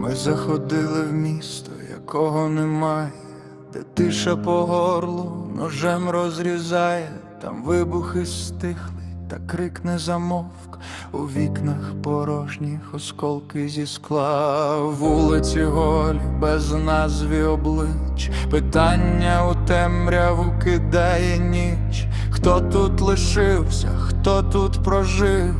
Ми заходили в місто, якого немає, де тиша по горлу ножем розрізає, там вибухи стихли, та крик не замовк. У вікнах порожніх осколки зі скла, вулиці голі, без назви облич, питання у темряву кидає ніч. Хто тут лишився, хто тут прожив,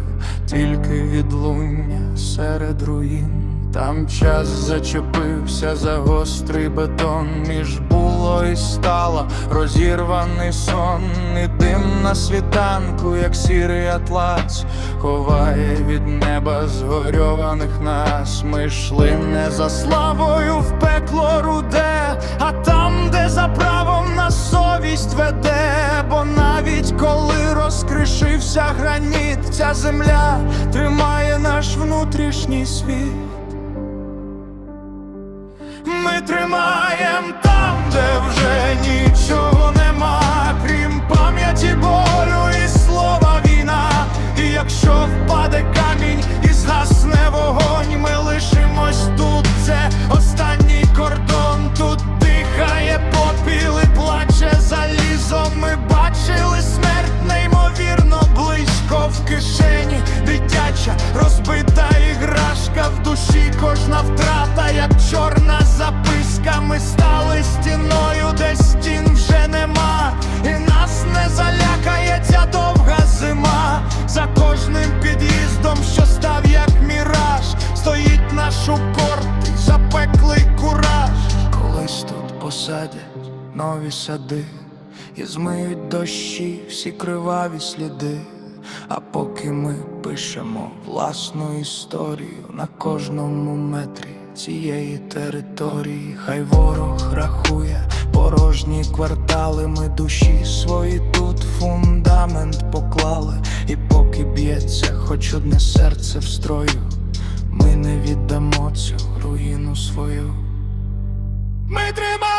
тільки відлуння серед руїн. Там час зачепився за гострий бетон, між було і стало розірваний сон, і дим на світанку, як сірий атлас, ховає від неба згорьованих нас. Ми йшли не за славою в пекло руде, а там, де за правом нас совість веде, бо навіть коли розкришився граніт, ця земля тримає наш внутрішній світ. Ми тримаєм там, де вже нічого нема, крім пам'яті болю і слова війна. І якщо впаде камінь і згасне вогонь, ми лишимось тут. Це останній кордон. Тут дихає попіл і плаче залізо. Ми бачили смерть неймовірно близько в кишені. Дитяча посадять нові сади і змиють дощі всі криваві сліди. А поки ми пишемо власну історію на кожному метрі цієї території, хай ворог рахує порожні квартали, ми душі свої тут фундамент поклали, і поки б'ється хоч одне серце в строю, ми не віддамо цю руїну свою. Ми тримаємо